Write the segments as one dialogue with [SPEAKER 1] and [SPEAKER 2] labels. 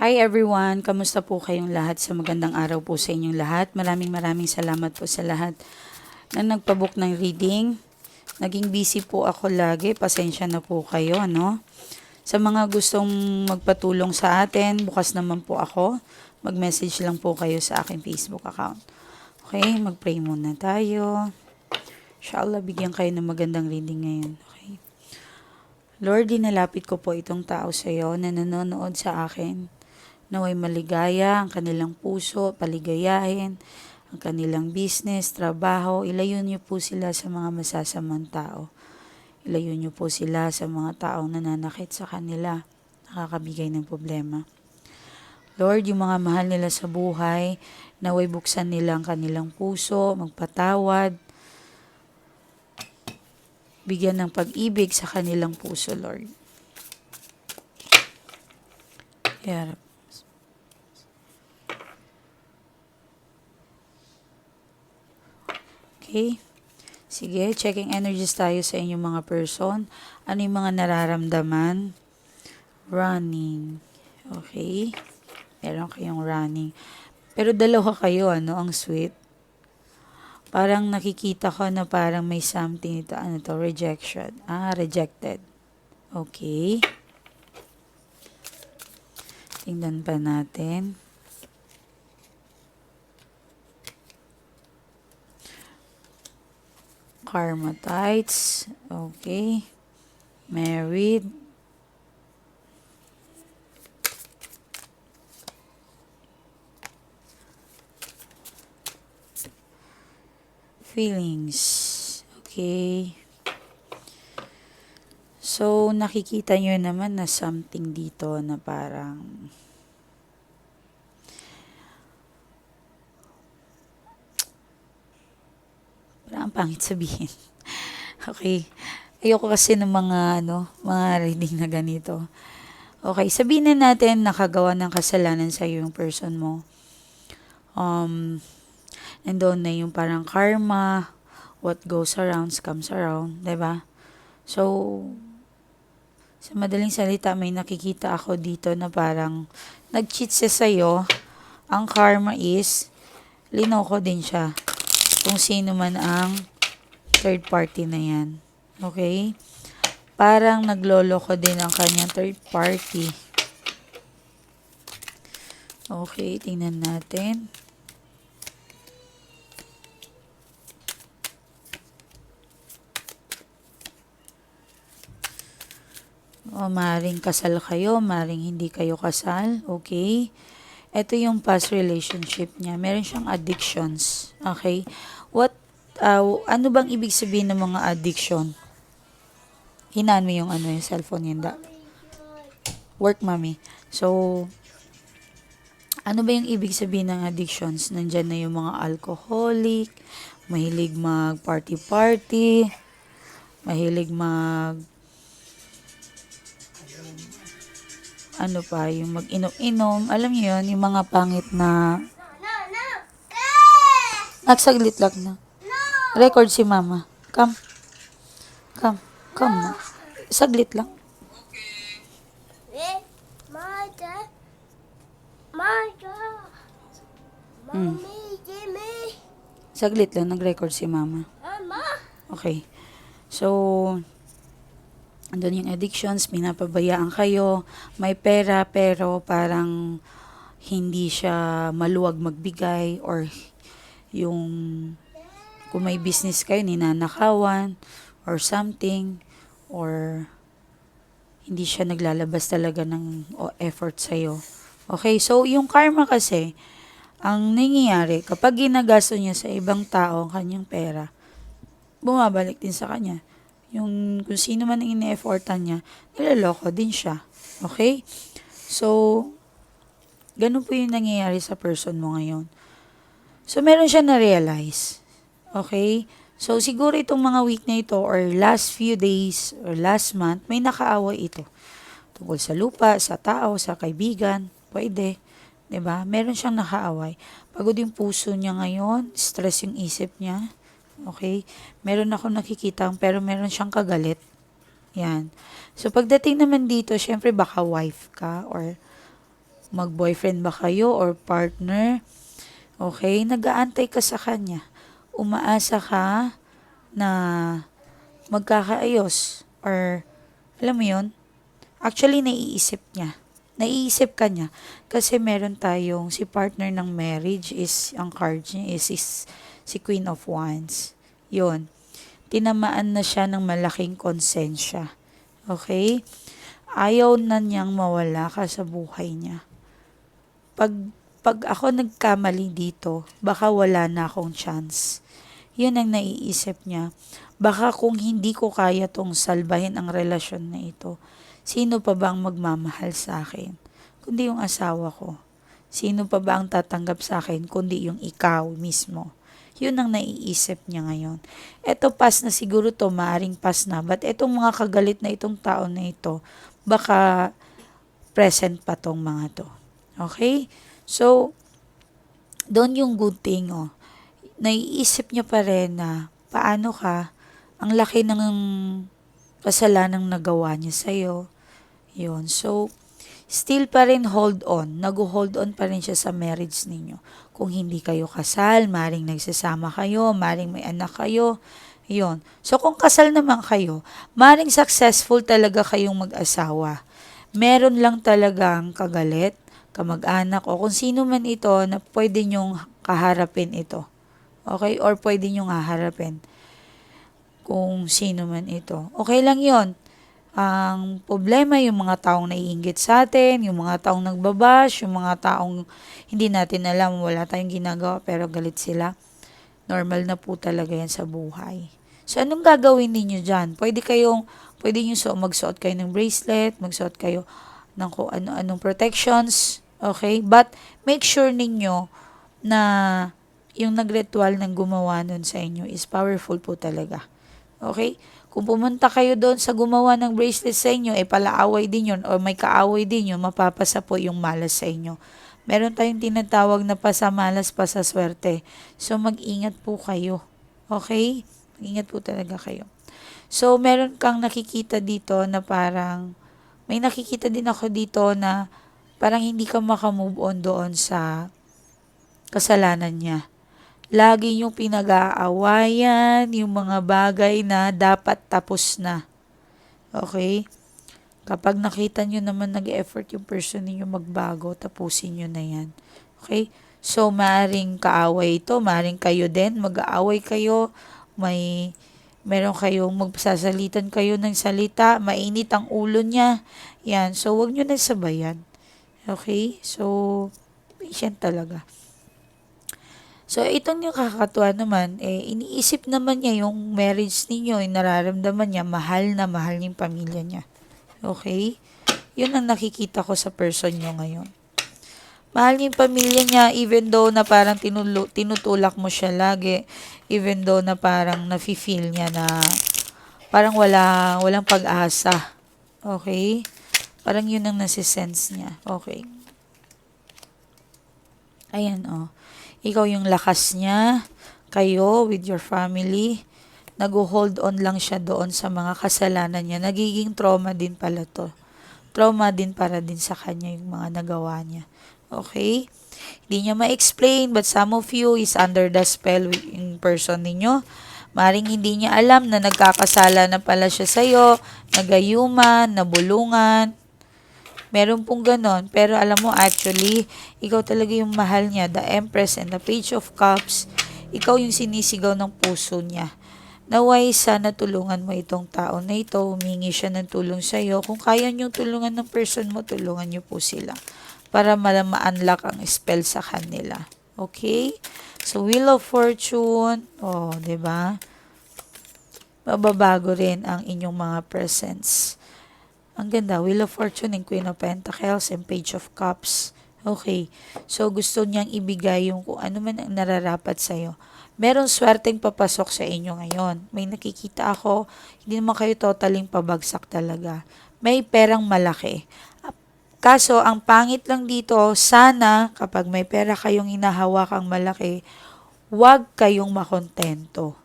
[SPEAKER 1] Hi everyone, kamusta po kayong lahat sa magandang araw po sa inyong lahat. Maraming maraming salamat po sa lahat na nagpabook ng reading. Naging busy po ako lagi, pasensya na po kayo, ano? Sa mga gustong magpatulong sa atin, bukas naman po ako. Mag-message lang po kayo sa aking Facebook account. Okay, mag-pray muna tayo. Inshallah, bigyan kayo ng magandang reading ngayon. Okay. Lord, dinalapit ko po itong tao sa iyo na nanonood sa akin. Naway maligaya ang kanilang puso, paligayahin, ang kanilang business, trabaho. Ilayo niyo po sila sa mga masasamang tao. Ilayo niyo po sila sa mga taong nananakit sa kanila, nakakabigay ng problema. Lord, yung mga mahal nila sa buhay, naway buksan nila ang kanilang puso, magpatawad, bigyan ng pag-ibig sa kanilang puso, Lord. Ya Okay. Sige, checking energies tayo sa inyong mga person. Ano yung mga nararamdaman? Running. Okay. Meron kayong running. Pero dalawa kayo, ano, ang sweet. Parang nakikita ko na parang may something ito, ano to, rejection. Ah, rejected. Okay. Tingnan pa natin. Karmatites. Okay. Married. Feelings. Okay. So, nakikita nyo naman na something dito na parang ang pangit sabihin. okay. Ayoko kasi ng mga, ano, mga reading na ganito. Okay, sabihin na natin nakagawa ng kasalanan sa yung person mo. Um, nandoon na yung parang karma, what goes around comes around, 'di ba? So, sa madaling salita, may nakikita ako dito na parang nag-cheat siya sa'yo. Ang karma is, linoko din siya. Kung sino man ang third party na yan. Okay? Parang nagloloko din ang kanyang third party. Okay, tingnan natin. O, maring kasal kayo, maring hindi kayo kasal, okay? Ito yung past relationship niya. Meron siyang addictions, okay? What, uh, ano bang ibig sabihin ng mga addiction? Hinaan mo yung ano, yung cellphone yun. Da. Work, mami. So, ano ba yung ibig sabihin ng addictions? Nandyan na yung mga alcoholic, mahilig mag party-party, mahilig mag ano pa, yung mag-inom-inom. Alam niyo yun, yung mga pangit na... Nagsaglit lang na. Record si mama. Come. Come. Come na. Saglit lang.
[SPEAKER 2] Jimmy,
[SPEAKER 1] Saglit lang, nag-record si mama.
[SPEAKER 2] Mama.
[SPEAKER 1] Okay. So, andun yung addictions, pinapabayaan kayo, may pera pero parang hindi siya maluwag magbigay or yung kung may business kayo, ninanakawan or something or hindi siya naglalabas talaga ng effort sa'yo. Okay, so yung karma kasi, ang nangyayari, kapag ginagasto niya sa ibang tao ang kanyang pera, bumabalik din sa kanya. Yung kung sino man ang ine-effortan niya, nilaloko din siya. Okay? So, ganun po yung nangyayari sa person mo ngayon. So, meron siya na-realize. Okay? So, siguro itong mga week na ito or last few days or last month, may nakaaway ito. Tungkol sa lupa, sa tao, sa kaibigan, pwede. ba? Meron siyang nakaaway. Pagod yung puso niya ngayon, stress yung isip niya. Okay? Meron ako nakikita, pero meron siyang kagalit. Yan. So, pagdating naman dito, syempre baka wife ka or mag-boyfriend ba kayo or partner. Okay? Nag-aantay ka sa kanya. Umaasa ka na magkakaayos or alam mo yon actually naiisip niya naiisip ka niya kasi meron tayong si partner ng marriage is ang card niya is, is si Queen of Wands. Yon tinamaan na siya ng malaking konsensya. Okay? Ayaw na niyang mawala ka sa buhay niya. Pag pag ako nagkamali dito baka wala na akong chance. Yun ang naiisip niya. Baka kung hindi ko kaya tong salbahin ang relasyon na ito, sino pa ba ang magmamahal sa akin? Kundi yung asawa ko. Sino pa ba ang tatanggap sa akin kundi yung ikaw mismo? Yun ang naiisip niya ngayon. Eto pas na siguro to, maaring pas na. But etong mga kagalit na itong tao na ito, baka present pa tong mga to. Okay? So, doon yung good thing, oh. Naiisip niya pa rin na paano ka ang laki ng kasalanang nagawa niya sa'yo. Yun. So, still pa rin hold on. Nag-hold on pa rin siya sa marriage ninyo. Kung hindi kayo kasal, maring nagsasama kayo, maring may anak kayo. Yun. So, kung kasal naman kayo, maring successful talaga kayong mag-asawa. Meron lang talagang kagalit, kamag-anak, o kung sino man ito na pwede nyong kaharapin ito. Okay? Or pwede nyong haharapin kung sino man ito. Okay lang yon. Ang problema, yung mga taong naiingit sa atin, yung mga taong nagbabash, yung mga taong hindi natin alam, wala tayong ginagawa pero galit sila. Normal na po talaga yan sa buhay. So, anong gagawin ninyo dyan? Pwede kayong, pwede nyo so, magsuot kayo ng bracelet, magsuot kayo ng kung ano-anong protections, okay? But, make sure ninyo na yung nagritual ng gumawa nun sa inyo is powerful po talaga. Okay? Kung pumunta kayo doon sa gumawa ng bracelet sa inyo, eh palaaway din yun o may kaaway din yun, mapapasa po yung malas sa inyo. Meron tayong tinatawag na pasamalas, pasaswerte. So, mag-ingat po kayo. Okay? Mag-ingat po talaga kayo. So, meron kang nakikita dito na parang, may nakikita din ako dito na parang hindi ka makamove on doon sa kasalanan niya lagi yung pinag-aawayan, yung mga bagay na dapat tapos na. Okay? Kapag nakita nyo naman nag-effort yung person ninyo magbago, tapusin nyo na yan. Okay? So, maaring kaaway ito, maaring kayo din, mag-aaway kayo, may meron kayong magsasalitan kayo ng salita, mainit ang ulo niya. Yan. So, wag nyo na sabayan. Okay? So, patient talaga. So, itong yung kakatuwa naman, eh, iniisip naman niya yung marriage ninyo, yung nararamdaman niya, mahal na mahal yung pamilya niya. Okay? Yun ang nakikita ko sa person niyo ngayon. Mahal niya yung pamilya niya, even though na parang tinulo, tinutulak mo siya lagi, even though na parang nafe-feel niya na parang wala, walang pag-asa. Okay? Parang yun ang nasisense niya. Okay. Ayan, oh. Ikaw yung lakas niya, kayo with your family, nag-hold on lang siya doon sa mga kasalanan niya. Nagiging trauma din pala to. Trauma din para din sa kanya yung mga nagawa niya. Okay? Hindi niya ma-explain but some of you is under the spell yung person ninyo. Maring hindi niya alam na nagkakasala na pala siya sa'yo, nagayuman, nabulungan, Meron pong ganon. Pero alam mo, actually, ikaw talaga yung mahal niya. The Empress and the Page of Cups. Ikaw yung sinisigaw ng puso niya. Naway sana tulungan mo itong tao na ito. Humingi siya ng tulong sa iyo. Kung kaya niyong tulungan ng person mo, tulungan niyo po sila. Para ma-unlock ang spell sa kanila. Okay? So, Wheel of Fortune. Oh, 'di ba? Mababago rin ang inyong mga presents. Ang ganda, Wheel of Fortune and Queen of Pentacles and Page of Cups. Okay. So, gusto niyang ibigay yung kung ano man ang nararapat sa'yo. Meron swerteng papasok sa inyo ngayon. May nakikita ako, hindi naman kayo totaling pabagsak talaga. May perang malaki. Kaso, ang pangit lang dito, sana kapag may pera kayong inahawakang malaki, huwag kayong makontento.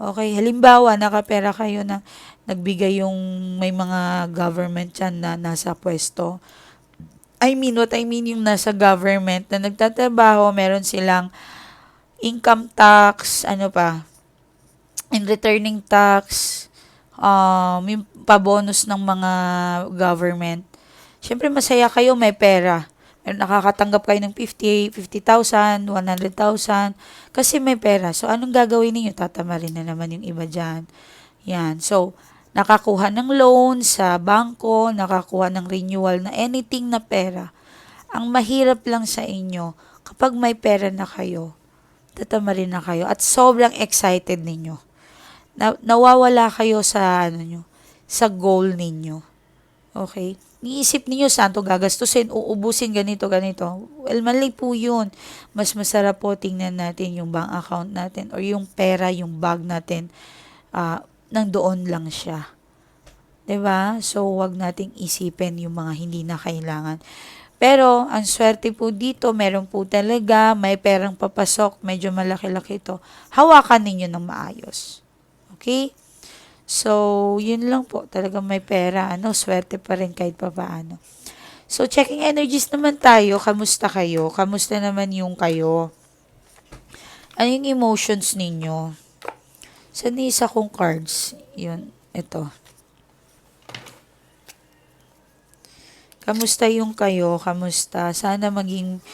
[SPEAKER 1] Okay, halimbawa, nakapera kayo na nagbigay yung may mga government yan na nasa pwesto. I mean, what I mean yung nasa government na nagtatrabaho, meron silang income tax, ano pa, in returning tax, um, yung pabonus ng mga government. Siyempre, masaya kayo, may pera. Meron nakakatanggap kayo ng 50, 50,000, 100,000, kasi may pera. So, anong gagawin ninyo? Tatamarin na naman yung iba dyan. Yan. So, nakakuha ng loan sa bangko, nakakuha ng renewal na anything na pera. Ang mahirap lang sa inyo, kapag may pera na kayo, tatamarin na kayo at sobrang excited ninyo. Na, nawawala kayo sa ano nyo, sa goal ninyo. Okay? Niisip ninyo saan to gagastusin, uubusin ganito, ganito. Well, mali po yun. Mas masarap po tingnan natin yung bank account natin or yung pera, yung bag natin, ah, nang doon lang siya. 'Di ba? So, wag nating isipin yung mga hindi na kailangan. Pero, ang swerte po dito, meron po talaga, may perang papasok, medyo malaki-laki ito. Hawakan ninyo ng maayos. Okay? So, yun lang po. Talagang may pera. Ano, swerte pa rin kahit pa paano. So, checking energies naman tayo. Kamusta kayo? Kamusta naman yung kayo? Ano yung emotions ninyo? Saan yung isa kong cards? Yun, ito. Kamusta yung kayo? Kamusta? Sana maging,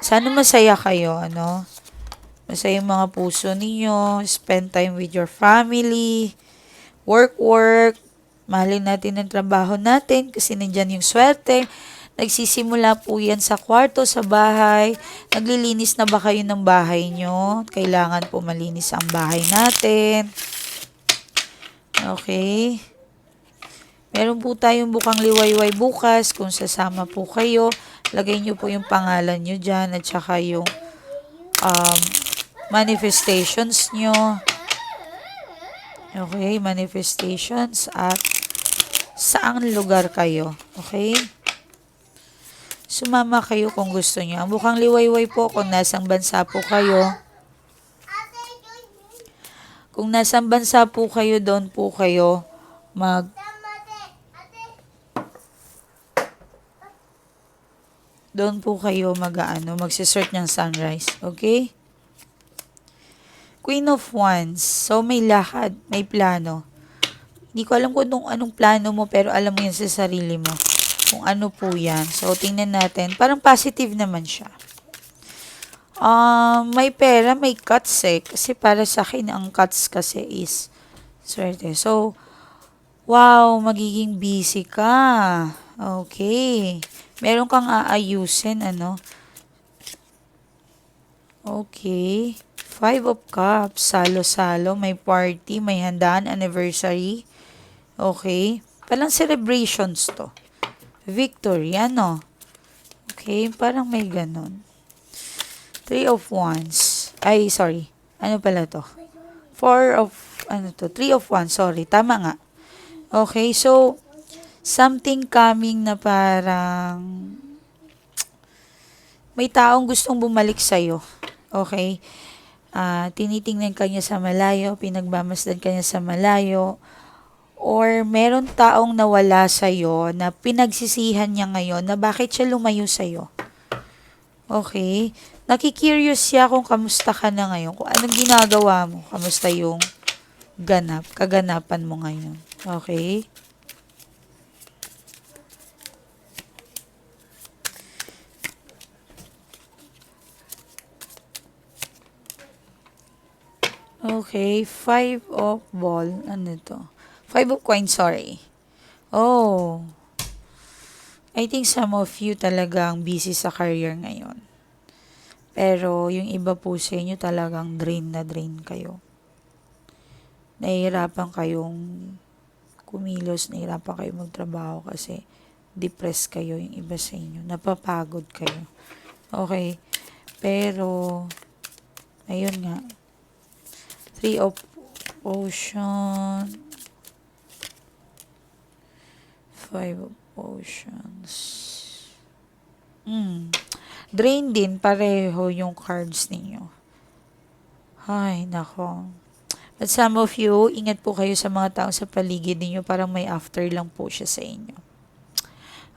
[SPEAKER 1] sana masaya kayo, ano? Masaya yung mga puso ninyo. Spend time with your family. Work, work. Mahalin natin ang trabaho natin kasi nandyan yung swerte. Nagsisimula po yan sa kwarto, sa bahay. Naglilinis na ba kayo ng bahay nyo? Kailangan po malinis ang bahay natin. Okay. Meron po tayong bukang liwayway bukas. Kung sasama po kayo, lagay nyo po yung pangalan nyo dyan at saka yung um, manifestations nyo. Okay, manifestations at saang lugar kayo. Okay? Sumama kayo kung gusto nyo. Ang bukang liwayway po kung nasang bansa po kayo. Kung nasang bansa po kayo, doon po kayo mag doon po kayo mag-ano, magse-search ng sunrise. Okay? Queen of Wands. So, may lakad, may plano. Hindi ko alam kung anong, anong plano mo, pero alam mo yan sa sarili mo. Kung ano po yan. So, tingnan natin. Parang positive naman siya. Um, may pera, may cuts eh. Kasi para sa akin, ang cuts kasi is swerte. So, wow, magiging busy ka. Okay. Meron kang aayusin, ano? Okay. Five of Cups. Salo-salo. May party. May handaan. Anniversary. Okay. Palang celebrations to. Victory. Ano? Okay. Parang may ganun. Three of Wands. Ay, sorry. Ano pala to? Four of, ano to? Three of Wands. Sorry. Tama nga. Okay. So, something coming na parang may taong gustong bumalik sa'yo. Okay? Ah, tinitingnan ka niya sa malayo, pinagmamasdan ka niya sa malayo, or meron taong nawala sa'yo na pinagsisihan niya ngayon na bakit siya lumayo sa'yo. Okay? Nakikurious siya kung kamusta ka na ngayon, kung anong ginagawa mo, kamusta yung ganap, kaganapan mo ngayon. Okay? Okay, five of ball. Ano to? Five of coins, sorry. Oh. I think some of you talagang busy sa career ngayon. Pero yung iba po sa inyo talagang drain na drain kayo. Nahihirapan kayong kumilos, nahihirapan kayong magtrabaho kasi depressed kayo yung iba sa inyo. Napapagod kayo. Okay. Pero, ayun nga, Three of Ocean. Five of Oceans. Hmm. Drain din, pareho yung cards ninyo. Ay, nako. But some of you, ingat po kayo sa mga taong sa paligid ninyo. Parang may after lang po siya sa inyo.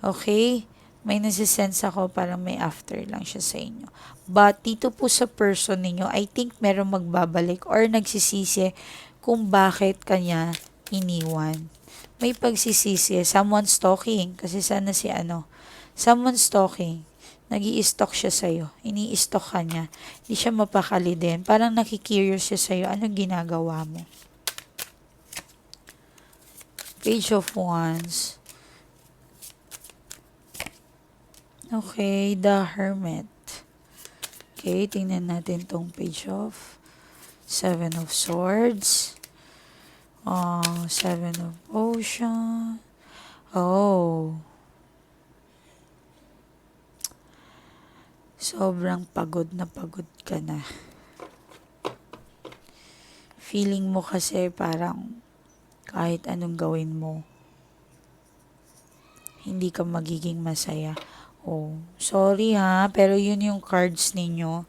[SPEAKER 1] Okay? May nasisense ako parang may after lang siya sa inyo. But dito po sa person ninyo, I think meron magbabalik or nagsisisi kung bakit kanya iniwan. May pagsisisi, someone stalking, kasi sana si ano, someone stalking, nag stalk siya sa'yo, ini-stalk ka niya, hindi siya mapakali din, parang nakikurious siya sa'yo, anong ginagawa mo? Page of Wands. Okay, the Hermit. Okay, tingnan natin tong page of Seven of Swords. Oh, Seven of Ocean. Oh. Sobrang pagod na pagod ka na. Feeling mo kasi parang kahit anong gawin mo, hindi ka magiging masaya. Oh, sorry ha, pero yun yung cards ninyo.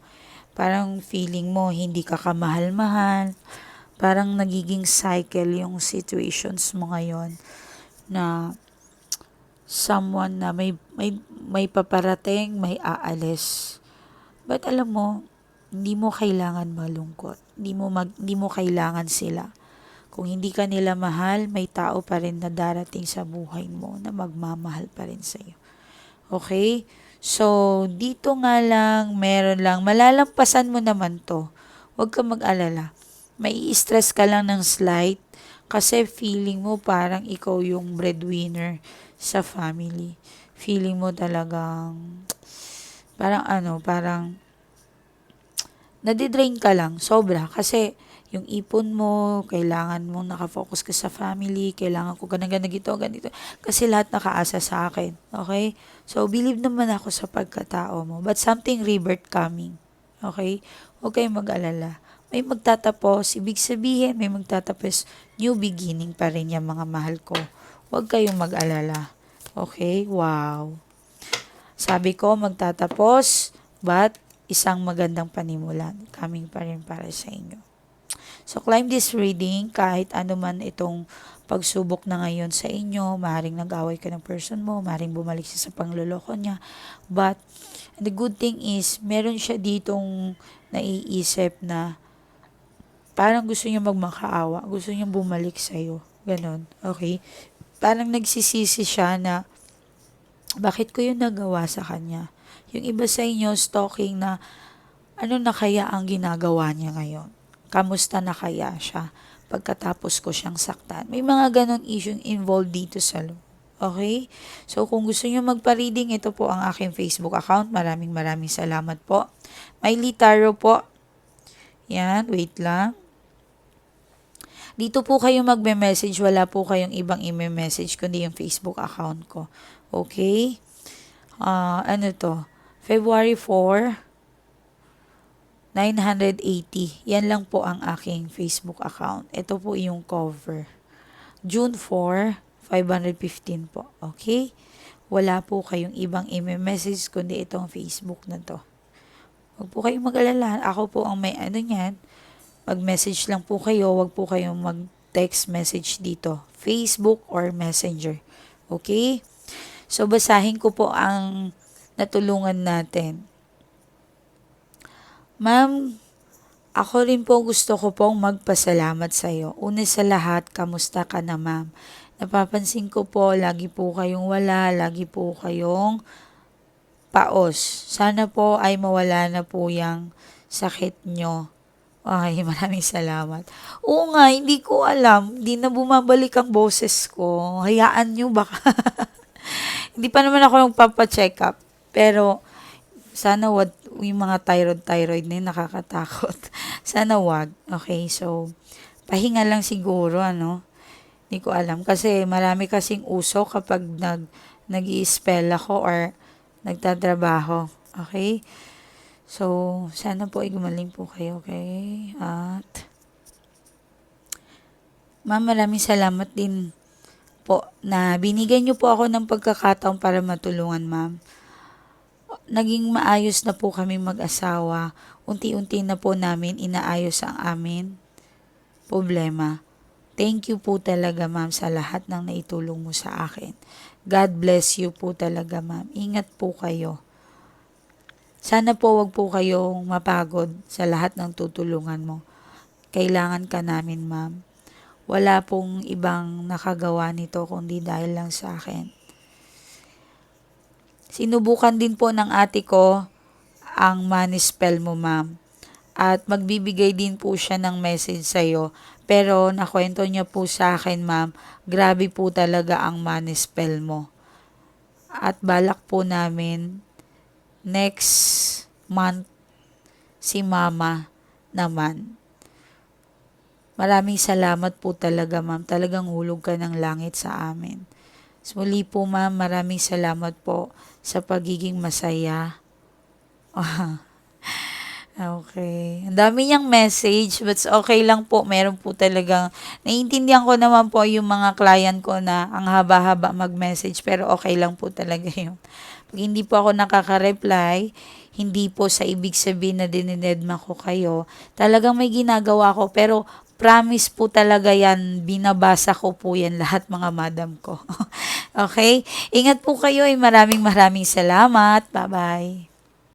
[SPEAKER 1] Parang feeling mo hindi ka kamahal-mahal. Parang nagiging cycle yung situations mo ngayon na someone na may may may paparating, may aalis. But alam mo, hindi mo kailangan malungkot. Hindi mo mag, hindi mo kailangan sila. Kung hindi ka nila mahal, may tao pa rin na darating sa buhay mo na magmamahal pa rin sa'yo. Okay? So, dito nga lang, meron lang. Malalampasan mo naman to. Huwag ka mag-alala. May stress ka lang ng slight kasi feeling mo parang ikaw yung breadwinner sa family. Feeling mo talagang parang ano, parang nadidrain ka lang, sobra. Kasi yung ipon mo, kailangan mo nakafocus ka sa family, kailangan ko ganang ganito, ganito. Kasi lahat nakaasa sa akin. Okay? So, believe naman ako sa pagkatao mo. But something rebirth coming. Okay? Huwag kayong mag-alala. May magtatapos, ibig sabihin, may magtatapos, new beginning pa rin yung mga mahal ko. Huwag kayong mag-alala. Okay? Wow. Sabi ko, magtatapos, but isang magandang panimulan coming pa rin para sa inyo. So, climb this reading, kahit ano man itong pagsubok na ngayon sa inyo, maaaring nag-away ka ng person mo, maaaring bumalik siya sa pangloloko niya. But, the good thing is, meron siya ditong naiisip na parang gusto niya magmakaawa, gusto niya bumalik sa'yo. Ganon, okay? Parang nagsisisi siya na, bakit ko yun nagawa sa kanya? Yung iba sa inyo, stalking na, ano na kaya ang ginagawa niya ngayon? Kamusta na kaya siya pagkatapos ko siyang saktan? May mga ganon issue involved dito sa loob. Okay? So, kung gusto niyo magpa-reading, ito po ang aking Facebook account. Maraming maraming salamat po. Miley Taro po. Yan, wait lang. Dito po kayo magme-message. Wala po kayong ibang i-message kundi yung Facebook account ko. Okay? Ah, ano to? February 4, 980. Yan lang po ang aking Facebook account. Ito po yung cover. June 4, 515 po. Okay? Wala po kayong ibang i-message kundi itong Facebook na to. Huwag po kayong mag-alala. Ako po ang may ano niyan. Mag-message lang po kayo. Huwag po kayong mag-text message dito. Facebook or Messenger. Okay? So, basahin ko po ang natulungan natin. Ma'am, ako rin po gusto ko pong magpasalamat sa iyo. Una sa lahat, kamusta ka na ma'am? Napapansin ko po, lagi po kayong wala, lagi po kayong paos. Sana po ay mawala na po yung sakit nyo. Ay, maraming salamat. Oo nga, hindi ko alam. Hindi na bumabalik ang boses ko. Hayaan nyo baka. hindi pa naman ako nagpapacheck up. Pero, sana wag yung mga thyroid thyroid na yun, nakakatakot. Sana wag. Okay, so pahinga lang siguro ano. Hindi ko alam kasi marami kasing uso kapag nag nag spell ako or nagtatrabaho. Okay? So, sana po ay gumaling po kayo, okay? At Ma'am, maraming salamat din po na binigyan niyo po ako ng pagkakataon para matulungan, ma'am naging maayos na po kami mag-asawa. Unti-unti na po namin inaayos ang amin problema. Thank you po talaga ma'am sa lahat ng naitulong mo sa akin. God bless you po talaga, ma'am. Ingat po kayo. Sana po wag po kayong mapagod sa lahat ng tutulungan mo. Kailangan ka namin, ma'am. Wala pong ibang nakagawa nito kundi dahil lang sa akin. Sinubukan din po ng ate ko ang money spell mo, ma'am. At magbibigay din po siya ng message sa'yo. Pero nakwento niya po sa akin, ma'am, grabe po talaga ang money spell mo. At balak po namin next month si mama naman. Maraming salamat po talaga, ma'am. Talagang hulog ka ng langit sa amin. So, muli po, ma'am, maraming salamat po sa pagiging masaya. okay. Ang dami niyang message, but okay lang po. Meron po talagang, naiintindihan ko naman po yung mga client ko na ang haba-haba mag-message, pero okay lang po talaga yun. Hindi po ako nakaka-reply, hindi po sa ibig sabihin na dininedma ko kayo. Talagang may ginagawa ko, pero promise po talaga yan, binabasa ko po yan lahat mga madam ko. okay? Ingat po kayo, eh. maraming maraming salamat. Bye-bye.